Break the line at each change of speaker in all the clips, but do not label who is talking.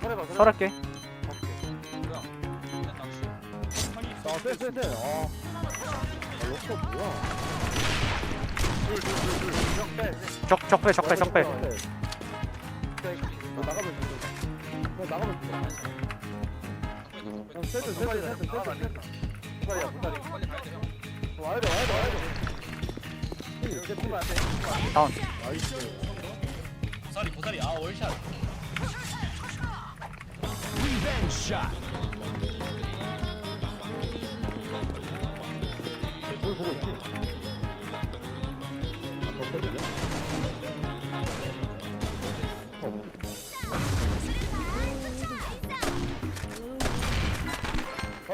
살아봐, 설해봐.
설할게.
낚시
아, 럭커 뭐야?
적 적배 적배 적배
너 나가면 돼. 너 나가면 돼. 형, 세트, 세트, 세트, 세트, 세트. 부살이야, 부살이.
빨리 가야 돼 형.
와야 돼, 와야 돼, 와야 돼. 이렇게 보면 안 돼.
다운
나이스.
고사리 고사리 아 월샷
뭘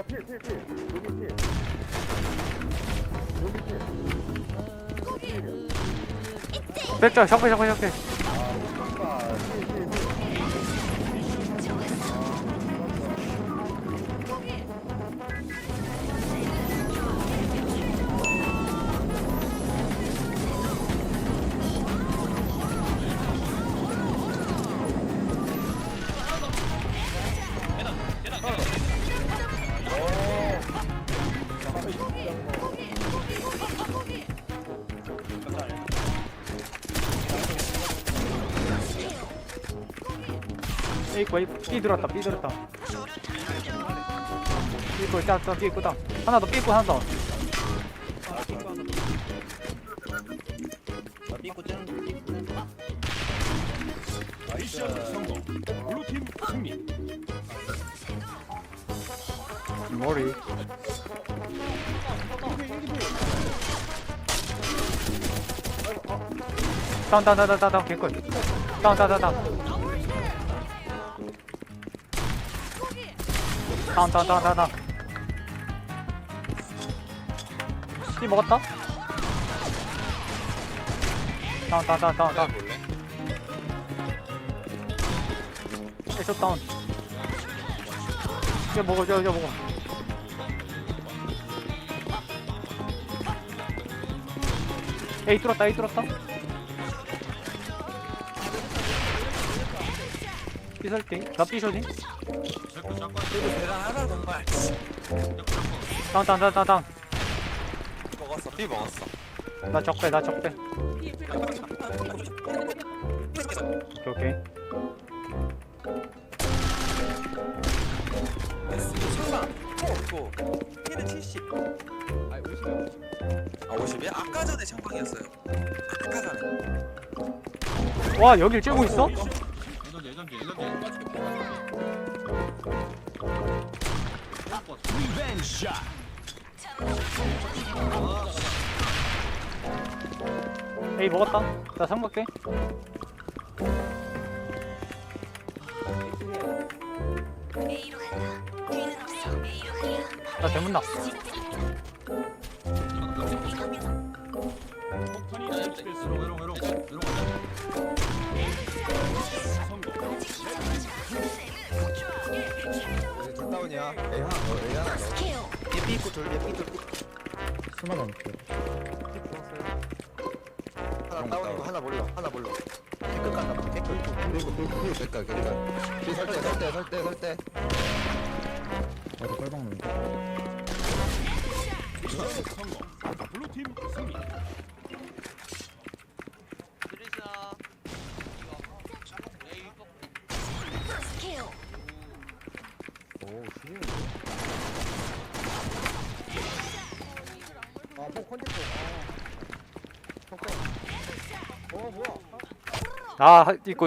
필필필 여기 필 여기
백자. 샴페
샴페 샴페
A 있고 A B 들었다 B 들었다. B 있고 있다 또 B 있고 다 하나 더 B 있고 하나 더.
미션 성공. 블루팀 승리.
머리 다운 다운 다운 다운 개꿀 다운 다운 다운 다운 다운 다운 다운 다운. B 먹었다? 다운 다운 다운 다운 다운.
볼래?
에쇼 다운. 이거 먹어 이거 이거 먹어. 에이 뚫었다 에이 뚫었다 삐설팅 나 삐쇼딩
자꾸 자꾸 그래도 대단하다 정말
다운 다운 다운 다운 다운
먹었어. 삐 먹었어.
나 적배 나 적배. 오케이 오케이.
설마 어 이거 피는 70아 50이야 50 아 50이야? 아까 전에 창방이었어요. 아까 전에.
와 여길 쬐고 있어?
예전지 예전지 예전지
리벤지 샷.
에이 먹었다 나 상박해
A로 간다. 뒤는 없어. A로 가야.
나 대문 났어
다운이야. 에이 하나 더, 에이 하나 더. 얘 삐고 돌, 얘 삐고 돌.
하나 남게.
하나 다운이고 하나 몰라, 하나 몰라. 댓글 깐다, 봐, 댓글.
그리고 그리고
그리고 됐다, 됐다. 뒤설때, 설때, 설때, 설때.
나도 빨방
넣는다. 블루팀 승리.
콘, 콘디포. 아. 어, 뭐야?
아, 있고.